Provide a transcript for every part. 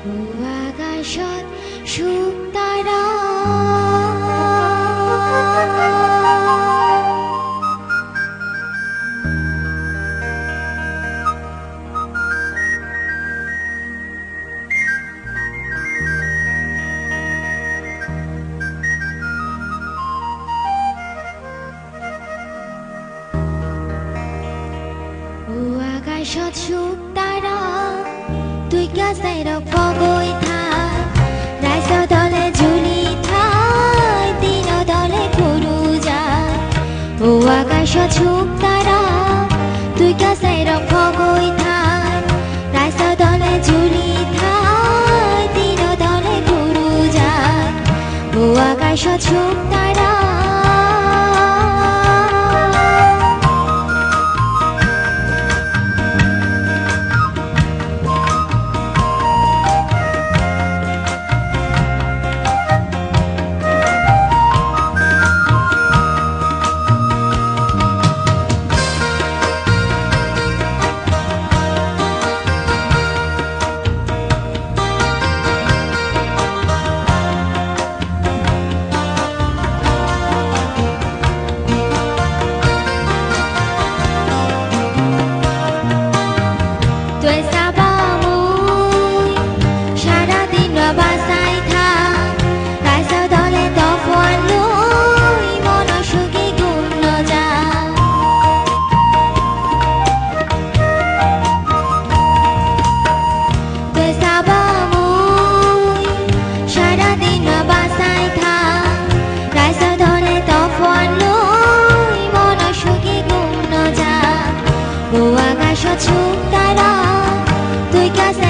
আকাশত সুখ তারা আকাশত সুখ তুই গাছাই রকগৈ ও আকাশত তারা তুই গাছাই রকগৈ থাই ৰাইজ দলে ঝুলি থাই দিন দলে ঘুরু যায় ও আকাশত সুখ তারা ছোট তারা তুই কাছে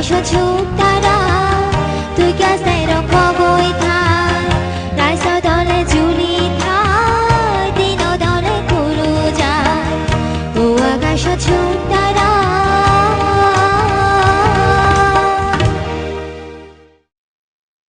说出大道。说出大。